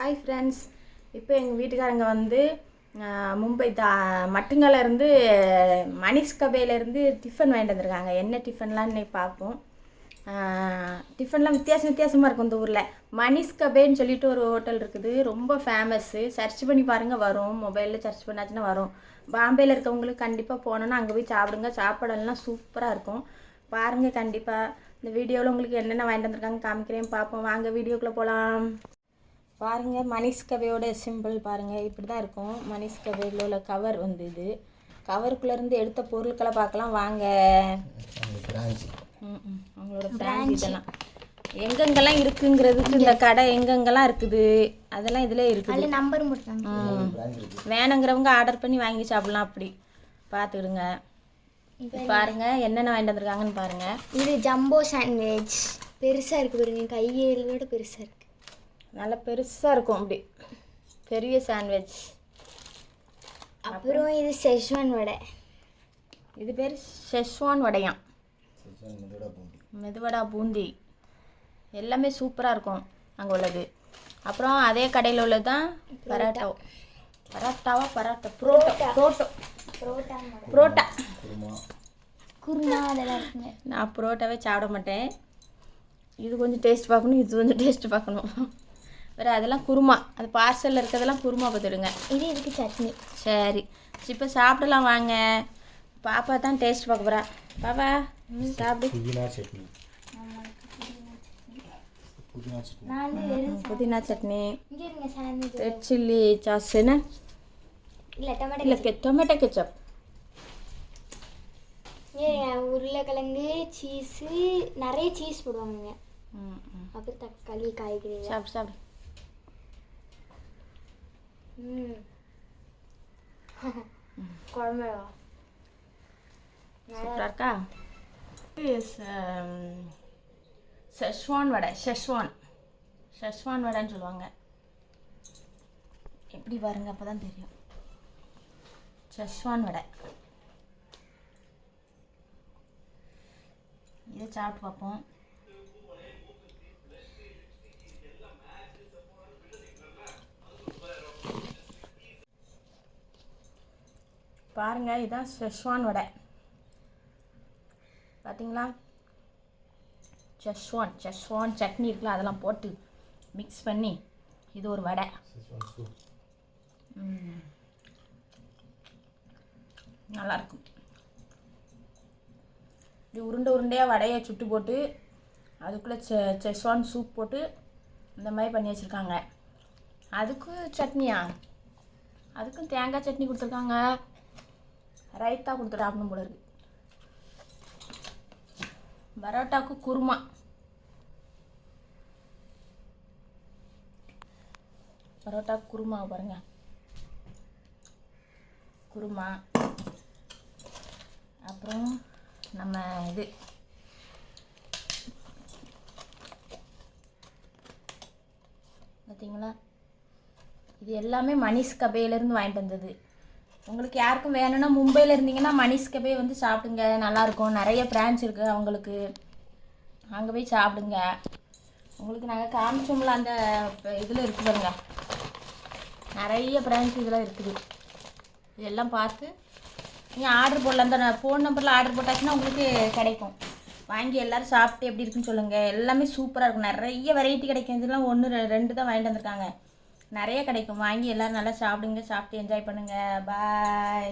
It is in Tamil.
ஹாய் ஃப்ரெண்ட்ஸ் இப்போ எங்கள் வீட்டுக்காரங்க வந்து மும்பை தா மட்டுங்கலேருந்து மணிஷ் கபேலேருந்து டிஃபன் வாங்கிட்டு வந்திருக்காங்க. என்ன டிஃபன்லாம் இன்னைக்கு பார்ப்போம். டிஃபன்லாம் வித்தியாசம் வித்தியாசமாக இருக்கும் இந்த ஊரில். மணிஷ் கபேன்னு சொல்லிட்டு ஒரு ஹோட்டல் இருக்குது. ரொம்ப ஃபேமஸ்ஸு சர்ச் பண்ணி பாருங்கள் வரும். மொபைலில் சர்ச் பண்ணாச்சுன்னா வரும். பாம்பேயில் இருக்கவங்களுக்கு கண்டிப்பாக போனோன்னா அங்கே போய் சாப்பிடுங்க. சாப்பாடெல்லாம் சூப்பராக இருக்கும். பாருங்கள் கண்டிப்பாக இந்த வீடியோவில் உங்களுக்கு என்னென்ன வாங்கிட்டு வந்திருக்காங்க காமிக்கிறேன். பார்ப்போம். வாங்க வீடியோக்குள்ளே போகலாம் பாருங்க மணிஷ் கவையோட சிம்பிள் பாருங்க. இப்படி தான் இருக்கும். மணிஷ் கவையில் உள்ள கவர் வந்து இது. கவருக்குள்ள இருந்து எடுத்த பொருட்களை பார்க்கலாம். வாங்க. ம், ம். அவங்களோட பிராண்ட் இதெல்லாம். எங்கெங்கெல்லாம் இருக்குங்கிறதுக்கு இந்த கடை எங்கெங்கெல்லாம் இருக்குது? அதெல்லாம் இதில் இருக்குது. அதில் நம்பர். வேணுங்கிறவங்க ஆர்டர் பண்ணி வாங்கி சாப்பிடலாம் அப்படி. பார்த்துக்கிடுங்க. பாருங்க என்னென்ன வாங்கிட்டு வந்திருக்காங்கன்னு பாருங்க. இது ஜம்போ சாண்ட்விச் பெருசாக இருக்குது பாருங்க. கையில் விட பெருசாக இருக்குது நல்லா பெருசாக இருக்கும் அப்படி. பெரிய சாண்ட்விச் அப்புறம் இது செஷ்வான் வடை. இது பேர் ஷெஷ்வான் வடையாம். மெதுவடா பூந்தி. எல்லாமே சூப்பராக இருக்கும் அங்கே உள்ளது. அப்புறம் அதே கடையில் உள்ளது தான் பரோட்டா. பரோட்டாவா பரோட்டா? புரோட்டா. புரோட்டோ. புரோட்டா. புரோட்டா குருமா. அதெல்லாம் நான் புரோட்டாவே சாப்பிட மாட்டேன். இது கொஞ்சம் டேஸ்ட் பார்க்கணும் இது கொஞ்சம் டேஸ்ட் பார்க்கணும். வேறு அதெல்லாம் குருமா. அது பார்சலில் இருக்கிறதெல்லாம் குருமா பார்த்துடுங்க. இது இதுக்கு சட்னி? சரி. இப்போ சாப்பிடலாம் வாங்க. பாப்பா தான் டேஸ்ட் பார்க்க போகிறா பாப்பா சாப்பிடு. புதினா சட்னி. ரெட் சில்லி சாஸ் என்ன? இல்லை டொமேட்டோ இல்லை கெ டொமேட்டோ கெச்சப் உருளைக்கிழங்கு சீஸு நிறைய சீஸ் போடுவாங்க ம் ம். அப்புறம் தக்காளி காய்கறி. சாப்பிடு சாப்பிடு. ம். குழம்பு சூப்பராக இருக்கா? ஷெஷ்வான் வடை ஷெஷ்வான் ஷெஷ்வான் வடைன்னு சொல்லுவாங்க. எப்படி பாருங்க அப்போ தான் தெரியும். ஷெஷ்வான் வடை. இதை சாப்பிட்டு பார்ப்போம். பாருங்க இதுதான் ஷெஷ்வான் வடை பார்த்தீங்களா செஸ்வான் செஸ்வான் சட்னி இருக்குல்ல அதெல்லாம் போட்டு மிக்ஸ் பண்ணி இது ஒரு வடை. சீஸ்வான் சூப் ம். நல்லா இருக்கும் இது உருண்டை உருண்டையாக வடையை சுட்டு போட்டு அதுக்குள்ளே செ செஸ்வான் சூப் போட்டு இந்த மாதிரி பண்ணி வச்சுருக்காங்க. அதுக்கு சட்னியா? அதுக்கும் தேங்காய் சட்னி கொடுத்துருக்காங்க. ரைத்தா கொடுத்து சாப்பிடணும் போல இருக்கு. பரோட்டாவுக்கு குருமா. பரோட்டா குருமா பாருங்க. குருமா. அப்புறம் நம்ம இது. பார்த்தீங்களா இது எல்லாமே மணிஷ் கபையிலேருந்து வாங்கிட்டு வந்தது. உங்களுக்கு யாருக்கும் வேணும்னா மும்பையில் இருந்தீங்கன்னா மணிஷ் போய் வந்து சாப்பிடுங்க. நல்லாயிருக்கும். நிறைய பிரான்ச் இருக்குது அவங்களுக்கு. அங்கே போய் சாப்பிடுங்க. உங்களுக்கு நாங்கள் காமிச்சோம்ல அந்த இதில் இருக்குதுங்க பாருங்க. நிறைய பிரான்ச் இதெல்லாம் இருக்குது. இதெல்லாம் பார்த்து நீங்கள் ஆர்டர் போடலாம். அந்த ஃபோன் நம்பரில் ஆர்டர் போட்டாச்சுன்னா உங்களுக்கு கிடைக்கும். வாங்கி எல்லோரும் சாப்பிட்டு எப்படி இருக்குன்னு சொல்லுங்கள் எல்லாமே சூப்பராக இருக்கும். நிறைய வெரைட்டி கிடைக்கும். இதெல்லாம் ஒன்று ரெண்டு தான் வாங்கிட்டு வந்திருக்காங்க. நிறைய கிடைக்கும். வாங்கி எல்லோரும் நல்லா சாப்பிடுங்க சாப்பிட்டு என்ஜாய் பண்ணுங்கள் பாய்